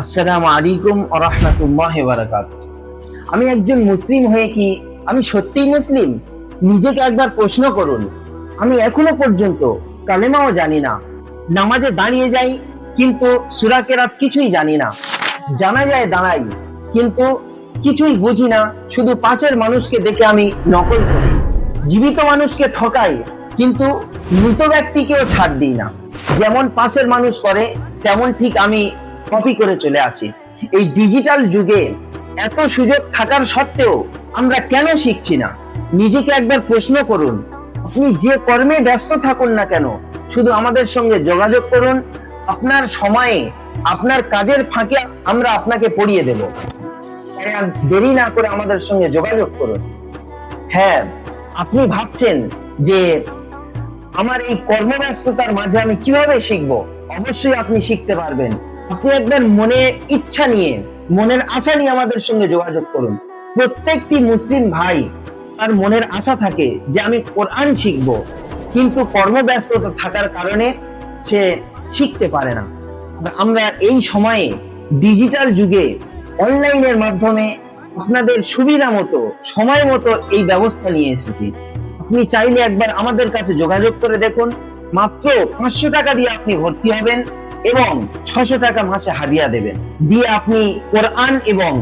আসসালামু আলাইকুম রহমতুল্লাহ বারাকাত আমি একজন মুসলিম হয়ে কি আমি সত্যিই মুসলিম? নিজেকে একবার প্রশ্ন করুন। আমি এখনও পর্যন্ত কালেমাও জানি না। নামাজে দাঁড়িয়ে যাই, কিন্তু সুরাকেরাত কিছুই জানি না। জানা যায় দাঁড়াই, কিন্তু কিছুই বুঝি না। শুধু পাশের মানুষকে দেখে আমি নকল করি। জীবিত মানুষকে ঠকাই, কিন্তু মৃত ব্যক্তিকেও ছাড় দিই না। যেমন পাশের মানুষ করে, তেমন ঠিক আমি কপি করে চলে আসি। এই ডিজিটাল যুগে এত সুযোগ থাকার সত্ত্বেও আমরা কেন শিখছি না? নিজেকে একবার প্রশ্ন করুন, আপনি যে কর্মে ব্যস্ত থাকুন না কেন, শুধু আমাদের সঙ্গে যোগাযোগ করুন, আপনার সময়ে, আপনার কাজের ফাঁকে আমরা আপনাকে পড়িয়ে দেব। দেরি না করে আমাদের সঙ্গে যোগাযোগ করুন। হ্যাঁ আপনি ভাবছেন যে আমার এই কর্মব্যস্ততার মাঝে আমি কীভাবে শিখব? অবশ্যই আপনি শিখতে পারবেন। আপনি একবার মনে ইচ্ছা নিয়ে, মনের আশা নিয়ে আমাদের সঙ্গে যোগাযোগ করুন। প্রত্যেকটি মুসলিম ভাই তার মনের আশা থাকে যে আমি কোরআন শিখব, কিন্তু কর্মব্যস্ততা থাকার কারণে সে শিখতে পারে না। আমরা এই সময়ে ডিজিটাল যুগে, অনলাইনের মাধ্যমে আপনাদের সুবিধা মতো, সময় মতো এই ব্যবস্থা নিয়ে এসেছি। আপনি চাইলে একবার আমাদের কাছে যোগাযোগ করে দেখুন। মাত্র পাঁচশো টাকা দিয়ে আপনি ভর্তি হবেন। এবং ছশো টাকা মাসে হাদিয়া দেবেন। দিয়ে আপনি কোরআন এবং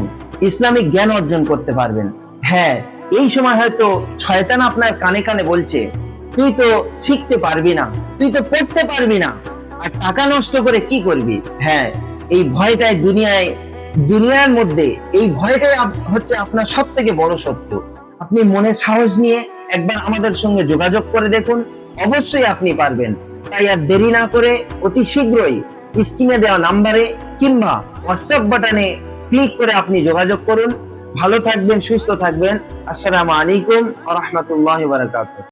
ইসলামিক জ্ঞান অর্জন করতে পারবেন। হ্যাঁ এই সময় হয়তো শয়তান আপনার কানে কানে বলছে, তুই তো শিখতে পারবি না, তুই তো পড়তে পারবি না, আর টাকা নষ্ট করে কি করবি? হ্যাঁ এই ভয়টাই দুনিয়ায়, দুনিয়ার মধ্যে এই ভয়টাই হচ্ছে আপনার সব থেকে বড় শত্রু। আপনি মনে সাহস নিয়ে একবার আমাদের সঙ্গে যোগাযোগ করে দেখুন, অবশ্যই আপনি পারবেন। তাই আর দেরি না করে অতি শীঘ্রই স্ক্রিনে দেওয়া নাম্বারে কিংবা হোয়াটসঅ্যাপ বাটনে ক্লিক করে আপনি যোগাযোগ করুন। ভালো থাকবেন, সুস্থ থাকবেন। আসসালামু আলাইকুম রহমতুল্লাহ বারাকাতুহ।